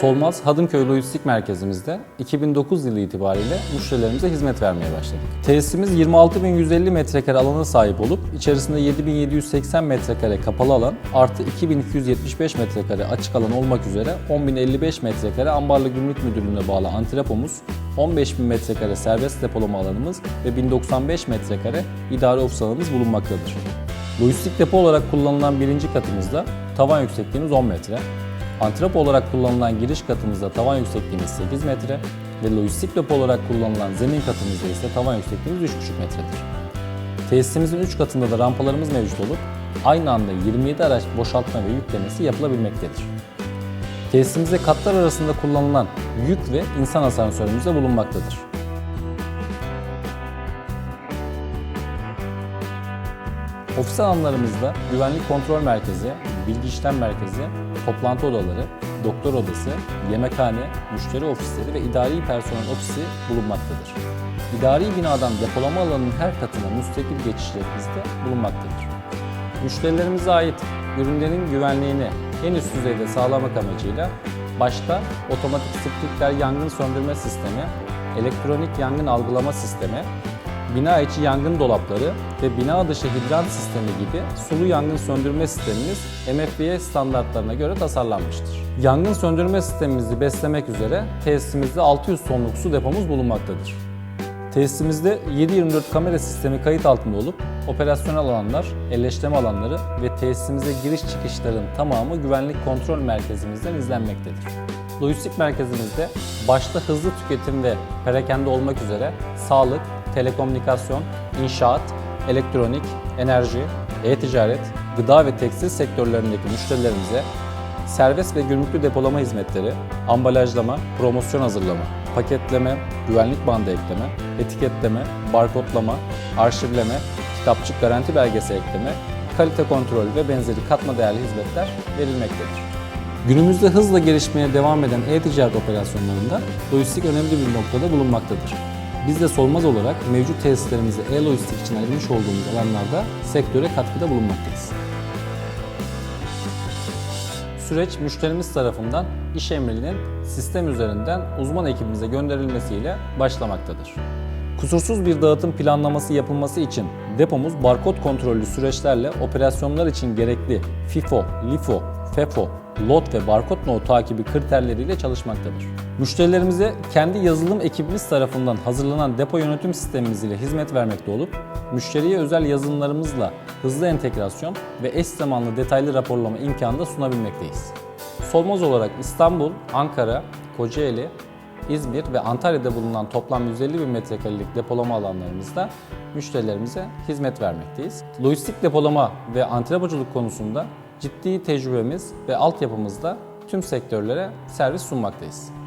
Solmaz Hadımköy Lojistik Merkezimizde 2009 yılı itibariyle müşterilerimize hizmet vermeye başladık. Tesisimiz 26.150 metrekare alana sahip olup içerisinde 7.780 metrekare kapalı alan artı 2.275 metrekare açık alan olmak üzere 10.055 metrekare Ambarlı Gümrük Müdürlüğü'ne bağlı antrepomuz, 15.000 metrekare serbest depolama alanımız ve 1095 metrekare idare ofis alanımız bulunmaktadır. Lojistik depo olarak kullanılan birinci katımızda tavan yüksekliğimiz 10 metre, Antrepo olarak kullanılan giriş katımızda tavan yüksekliğimiz 8 metre ve lojistik depo olarak kullanılan zemin katımızda ise tavan yüksekliğimiz 3,5 metredir. Tesisimizin 3 katında da rampalarımız mevcut olup aynı anda 27 araç boşaltma ve yüklemesi yapılabilmektedir. Tesisimizde katlar arasında kullanılan yük ve insan asansörümüz de bulunmaktadır. Ofis alanlarımızda güvenlik kontrol merkezi, bilgi işlem merkezi, toplantı odaları, doktor odası, yemekhane, müşteri ofisleri ve idari personel ofisi bulunmaktadır. İdari binadan depolama alanının her katına müstakil geçişlerimiz de bulunmaktadır. Müşterilerimize ait ürünlerin güvenliğini en üst düzeyde sağlamak amacıyla başta otomatik sprinkler yangın söndürme sistemi, elektronik yangın algılama sistemi, bina içi yangın dolapları ve bina dışı hidrant sistemi gibi sulu yangın söndürme sistemimiz MFBA standartlarına göre tasarlanmıştır. Yangın söndürme sistemimizi beslemek üzere tesisimizde 600 tonluk su depomuz bulunmaktadır. Tesisimizde 7/24 kamera sistemi kayıt altında olup operasyonel alanlar, elleştirme alanları ve tesisimize giriş çıkışların tamamı güvenlik kontrol merkezimizden izlenmektedir. Lojistik merkezimizde başta hızlı tüketim ve perakende olmak üzere sağlık, telekomünikasyon, inşaat, elektronik, enerji, e-ticaret, gıda ve tekstil sektörlerindeki müşterilerimize serbest ve gümrüklü depolama hizmetleri, ambalajlama, promosyon hazırlama, paketleme, güvenlik bandı ekleme, etiketleme, barkodlama, arşivleme, kitapçık garanti belgesi ekleme, kalite kontrolü ve benzeri katma değerli hizmetler verilmektedir. Günümüzde hızla gelişmeye devam eden e-ticaret operasyonlarında lojistik önemli bir noktada bulunmaktadır. Biz de Solmaz olarak mevcut tesislerimizi e-lojistik için ayırmış olduğumuz alanlarda sektöre katkıda bulunmaktayız. Süreç müşterimiz tarafından iş emrinin sistem üzerinden uzman ekibimize gönderilmesiyle başlamaktadır. Kusursuz bir dağıtım planlaması yapılması için depomuz barkod kontrollü süreçlerle operasyonlar için gerekli FIFO, LIFO, FEFO, lot ve barkod no takibi kriterleriyle çalışmaktadır. Müşterilerimize kendi yazılım ekibimiz tarafından hazırlanan depo yönetim sistemimiz ile hizmet vermekte olup, müşteriye özel yazılımlarımızla hızlı entegrasyon ve eş zamanlı detaylı raporlama imkanı da sunabilmekteyiz. Solmaz olarak İstanbul, Ankara, Kocaeli, İzmir ve Antalya'da bulunan toplam 150 bin metrekarelik depolama alanlarımızda müşterilerimize hizmet vermekteyiz. Lojistik depolama ve antrepoculuk konusunda ciddi tecrübemiz ve altyapımızla tüm sektörlere servis sunmaktayız.